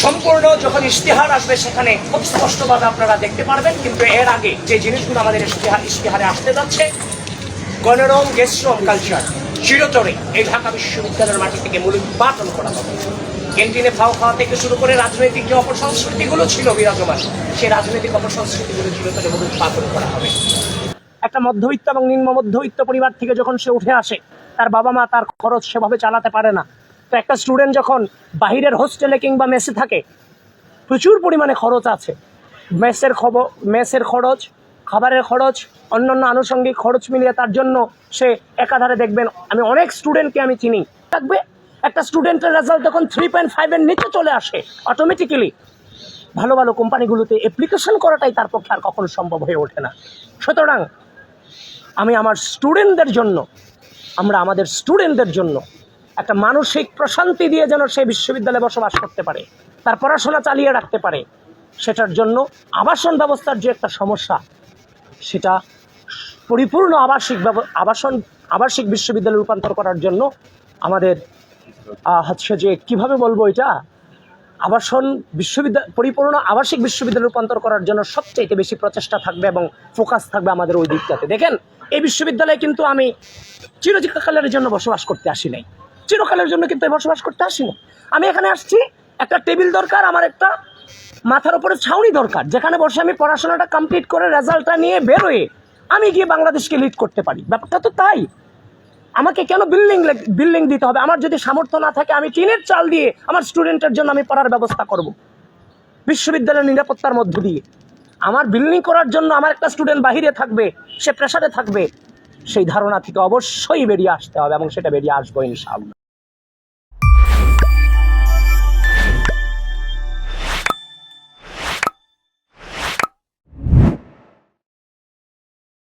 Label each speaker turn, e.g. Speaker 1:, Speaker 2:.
Speaker 1: সম্পূর্ণ যখন ইশতেহার আসবে সেখানে খুব স্পষ্টভাবে আপনারা দেখতে পারবেন, কিন্তু এর আগে যে জিনিসগুলো আমাদের ইশতেহার ইশতেহারে আসতে যাচ্ছে, গণরম, গেস্টরম, কালচার, চিরতরে এই ঢাকা বিশ্ববিদ্যালয়ের মাটি থেকে মূল উৎপাদন করা হবে। ক্যান্টিনে ফাও খাওয়া থেকে শুরু করে রাজনৈতিক যে অপসংস্কৃতিগুলো ছিল বিরাজমান, সেই রাজনৈতিক অপসংস্কৃতিগুলো চিরতরে মূল উৎপাদন করা হবে। একটা মধ্যবিত্ত এবং নিম্ন মধ্যবিত্ত পরিবার থেকে যখন সে উঠে আসে, তার বাবা মা তার খরচ সেভাবে চালাতে পারে না। তো একটা স্টুডেন্ট যখন বাহিরের হোস্টেলে কিংবা মেসে থাকে, প্রচুর পরিমাণে খরচ আছে। মেসের খবর মেসের খরচ, খাবারের খরচ, অন্যান্য আনুষঙ্গিক খরচ মিলিয়ে তার জন্য সে একাধারে দেখবেন, আমি অনেক স্টুডেন্টকে আমি চিনি। থাকবে, একটা স্টুডেন্টের রেজাল্ট যখন থ্রি পয়েন্ট ফাইভের নিচে চলে আসে অটোমেটিক্যালি ভালো ভালো কোম্পানিগুলোতে অ্যাপ্লিকেশন করাটাই তার পক্ষে আর কখনো সম্ভব হয়ে ওঠে না। সুতরাং, আমি আমার স্টুডেন্টদের জন্য, আমরা আমাদের স্টুডেন্টদের জন্য একটা মানসিক প্রশান্তি দিয়ে যেন সে বিশ্ববিদ্যালয়ে বসবাস করতে পারে, তার পড়াশোনা চালিয়ে রাখতে পারে, সেটার জন্য আবাসন ব্যবস্থার যে একটা সমস্যা, সেটা পরিপূর্ণ আবাসিক আবাসন, আবাসিক বিশ্ববিদ্যালয়ে রূপান্তর করার জন্য আমাদের হচ্ছে যে কীভাবে বলব এটা? আবাসন বিশ্ববিদ্যালয় পরিপূর্ণ আবাসিক বিশ্ববিদ্যালয় রূপান্তর করার জন্য সবচাইতে বেশি প্রচেষ্টা থাকবে এবং ফোকাস থাকবে আমাদের ওই দিকটাতে। দেখেন, এই বিশ্ববিদ্যালয়ে কিন্তু আমি চিরচিকাকালের জন্য বসবাস করতে আসি নাই। চিরকালের জন্য কিন্তু বসবাস করতে আসি না আমি এখানে আসছি, একটা টেবিল দরকার, আমার একটা মাথার উপরে ছাউনি দরকার, যেখানে বসে আমি পড়াশোনাটা কমপ্লিট করে রেজাল্টটা নিয়ে বেরোয়ে আমি গিয়ে বাংলাদেশকে লিড করতে পারি। ব্যাপারটা তো তাই। আমাকে কেন বিল্ডিং বিল্ডিং দিতে হবে? আমার যদি সামর্থ্য না থাকে, আমি টিনের চাল দিয়ে আমার স্টুডেন্টের জন্য আমি পড়ার ব্যবস্থা করব। বিশ্ববিদ্যালয়ের নিরাপত্তার মধ্য দিয়ে। আমার বিল্ডিং করার জন্য আমার একটা স্টুডেন্ট বাহিরে থাকবে, সে প্রেসারে থাকবে, সেই ধারণা থেকে অবশ্যই বেরিয়ে আসতে হবে এবং সেটা বেরিয়ে আসব ইনশাআল্লাহ।